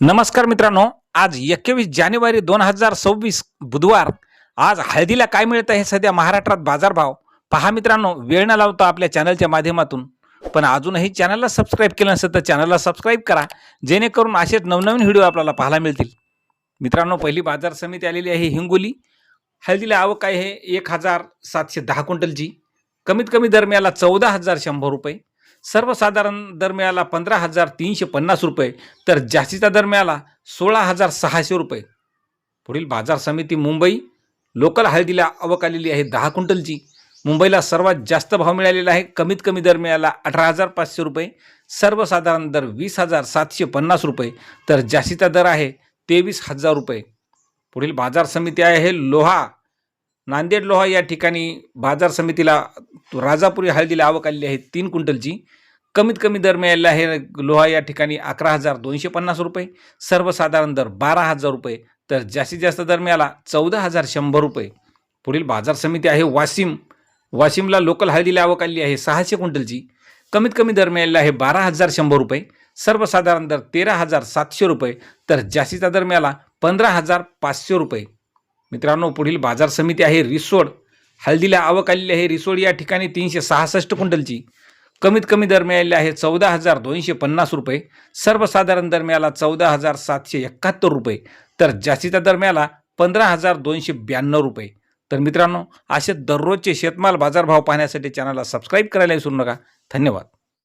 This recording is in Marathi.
नमस्कार मित्रांनो आज एकवीस जानेवारी दोन हजार सव्वीस बुधवार. आज हळदीला काय मिळतं आहे सध्या महाराष्ट्रात बाजारभाव. पहा मित्रांनो वेळ न लावता आपल्या चॅनलच्या माध्यमातून. पण अजूनही चॅनलला सबस्क्राईब केलं नसेल तर चॅनलला सबस्क्राईब करा जेणेकरून असेच नवनवीन व्हिडिओ आपल्याला पाहायला मिळतील. मित्रांनो पहिली बाजार समिती आलेली आहे हिंगोली. हळदीला आवक आहे एक हजार सातशे दहा क्विंटलची. कमीत कमी दरम्याला चौदा हजार शंभर रुपये. सर्वसाधारण दरम्याला पंधरा हजार तीनशे पन्नास रुपये तर जास्तीचा दर मिळाला सोळा हजार सहाशे रुपये. पुढील बाजार समिती मुंबई लोकल हळदीला आवक आलेली आहे दहा क्विंटलची. मुंबईला सर्वात जास्त भाव मिळालेला आहे कमीत कमी दर मिळाला अठरा हजार पाचशे रुपये सर्वसाधारण दर वीस हजार सातशे पन्नास रुपये तर जास्तीचा दर आहे तेवीस हजार रुपये. पुढील बाजार समिती आहे लोहा नांदेड लोहा या ठिकाणी बाजार समितीला राजापुरी हळदीला आवक आलेली आहे तीन क्विंटलची. कमीत कमी दर मिळालेला आहे लोहा या ठिकाणी अकरा हजार दोनशे पन्नास रुपये सर्वसाधारण दर बारा हजार रुपये तर जास्तीत जास्त दर मिळाला चौदा हजार शंभर रुपये. पुढील बाजार समिती आहे वाशिम. वाशिमला लोकल हळदीला आवक आलेली आहे सहाशे क्विंटलची. कमीत कमी दर मिळालेला आहे बारा हजार शंभर रुपये सर्वसाधारण दर तेरा हजार सातशे रुपये तर जास्तीचा दर मिळाला पंधरा हजार पाचशे रुपये. मित्रांनो पुढील बाजार समिती आहे रिसोड. हळदीला आवक आलेली आहे. रिसोड या ठिकाणी तीनशे सहासष्ट क्विंटलची. कमीत कमी दर मिळालेले आहे चौदा हजार दोनशे पन्नास रुपये. सर्वसाधारण दर मिळाला चौदा हजार सातशे एकाहत्तर रुपये. तर जास्तीचा दर मिळाला पंधरा हजार दोनशे ब्याण्णव रुपये. तर मित्रांनो असे दररोजचे शेतमाल बाजारभाव पाहण्यासाठी चॅनलला सबस्क्राईब करायला विसरू नका. धन्यवाद.